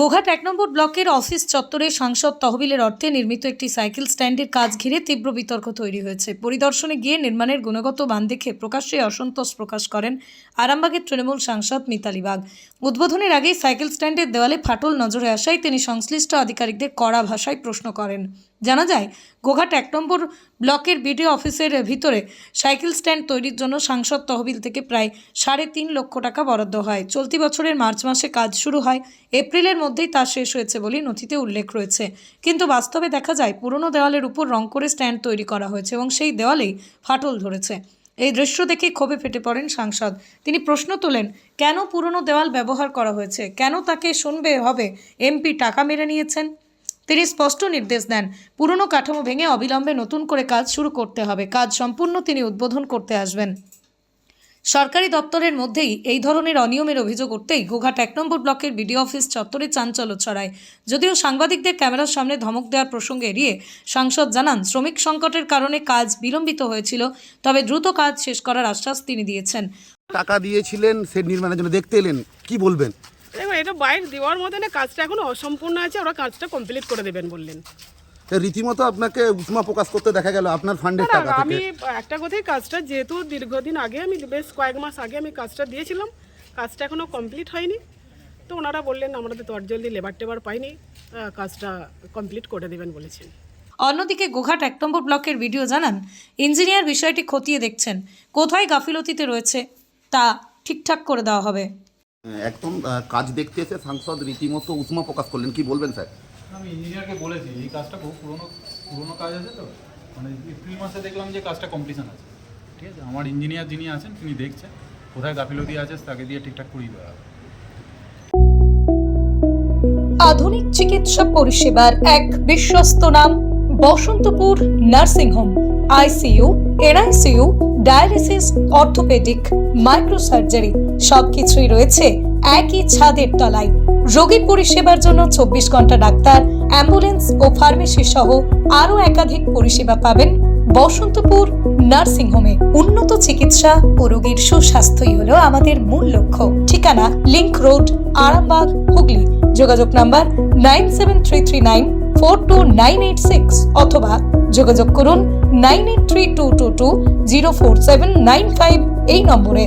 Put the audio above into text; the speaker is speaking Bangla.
গোঘাট এক নম্বর ব্লকের অফিস চত্বরে সাংসদ তহবিলের অর্থে নির্মিত একটি সাইকেল স্ট্যান্ডের কাজ ঘিরে তীব্র বিতর্ক তৈরি হয়েছে। পরিদর্শনে গিয়ে নির্মাণের গুণগত মান দেখে প্রকাশ্যে অসন্তোষ প্রকাশ করেন আরামবাগের তৃণমূল সাংসদ মিতালি বাগ। উদ্বোধনের আগেই সাইকেল স্ট্যান্ডের দেওয়ালে ফাটল নজরে আসায় তিনি সংশ্লিষ্ট আধিকারিকদের কড়া ভাষায় প্রশ্ন করেন। জানা যায়, গোঘাট এক নম্বর ব্লকের বিডিও অফিসের ভিতরে সাইকেল স্ট্যান্ড তৈরির জন্য সাংসদ তহবিল থেকে প্রায় সাড়ে তিন লক্ষ টাকা বরাদ্দ হয়। চলতি বছরের মার্চ মাসে কাজ শুরু হয়। এপ্রিলের মধ্যেই তা শেষ হয়েছে বলেই নথিতে উল্লেখ রয়েছে। কিন্তু বাস্তবে দেখা যায়, পুরনো দেওয়ালের উপর রং করে স্ট্যান্ড তৈরি করা হয়েছে এবং সেই দেওয়ালেই ফাটল ধরেছে। এই দৃশ্য দেখে ক্ষোভে ফেটে পড়েন সাংসদ। তিনি প্রশ্ন তোলেন, কেন পুরনো দেওয়াল ব্যবহার করা হয়েছে? কেন তাকে শুনবে হবে? এমপি টাকা মেরে নিয়েছেন? তিনি স্পষ্ট নির্দেশ দেন, পুরনো কাঠামো ভেঙে অবিলম্বে নতুন করে কাজ শুরু করতে হবে, কাজ সম্পূর্ণ তিনি উদ্বোধন করতে আসবেন। সরকারি দপ্তরের মধ্যেই এই ধরনের অনিয়মের অভিযোগ উঠতেই গোঘাট এক নম্বর ব্লকের বিডিও অফিস চত্বরে চাঞ্চল্য ছড়ায়। যদিও সাংবাদিকদের ক্যামেরার সামনে ধমক দেওয়ার প্রসঙ্গে এড়িয়ে সাংসদ জানান, শ্রমিক সংকটের কারণে কাজ বিলম্বিত হয়েছিল, তবে দ্রুত কাজ শেষ করার আশ্বাস তিনি দিয়েছেন। টাকা দিয়েছিলেন, সে নির্মাণের জন্য দেখতে এলেন, কি বলবেন? এটা বাইর দেওয়ার মধ্যে না কাজটা এখনও অসম্পূর্ণ আছে ওরা কাজটা কমপ্লিট করে দেবেন বললেন। তা রীতিমতো আপনাকে উষ্মা প্রকাশ করতে দেখা গেল আপনার ফান্ডের টাকা আমি একটা কথাই কাজটা যেহেতু দীর্ঘদিন আগে আমি বেশ কয়েক মাস আগে আমি কাজটা দিয়েছিলাম কাজটা এখনও কমপ্লিট হয়নি। তো ওনারা বললেন আমরা তো জলদি লেবার টেবার পাইনি কাজটা কমপ্লিট করে দেবেন বলেছেন। অন্যদিকে গোঘাট এক নম্বর ব্লকের ভিডিও জানান ইঞ্জিনিয়ার বিষয়টি খতিয়ে দেখছেন কোথায় গাফিলতিতে রয়েছে তা ঠিকঠাক করে দেওয়া হবে। একদম কাজ দেখতে এসে সাংসদ রীতিমতো উষ্মা প্রকাশ করলেন। কি বলবেন স্যার? আমি ইঞ্জিনিয়ারকে বলেছি এই কাজটা খুব পুরনো পুরনো কাজ আছে তো। মানে এপ্রিল মাসে দেখলাম যে কাজটা কমপ্লিশন আছে। ঠিক আছে? আমার ইঞ্জিনিয়ার যিনি আছেন তিনি দেখছেন কোথায় গাফিলতি আছে তাকে দিয়ে ঠিকঠাক করিয়ে দেওয়া হবে। আধুনিক চিকিৎসা পরিষেবার এক বিশ্বস্ত নাম Basantapur nursing home ICU, NICU, dialysis, orthopaedic, microsurgery, সবকিছুই রয়েছে একই ছাদের তলায়। রোগী পরিষেবার জন্য চব্বিশ ঘণ্টা ডাক্তার, অ্যাম্বুলেন্স ও ফার্মেসি সহ আরও একাধিক পরিষেবা পাবেন বসন্তপুর নার্সিং হোমে। উন্নত চিকিৎসা ও রোগীর সুস্বাস্থ্যই হলো আমাদের মূল লক্ষ্য। ঠিকানা লিংক রোড, আরামবাগ, হুগলি। যোগাযোগ number nine seven three three nine four two nine eight six অথবা যোগাযোগ করুন nine eight three two two two zero four seven nine five এই নম্বরে।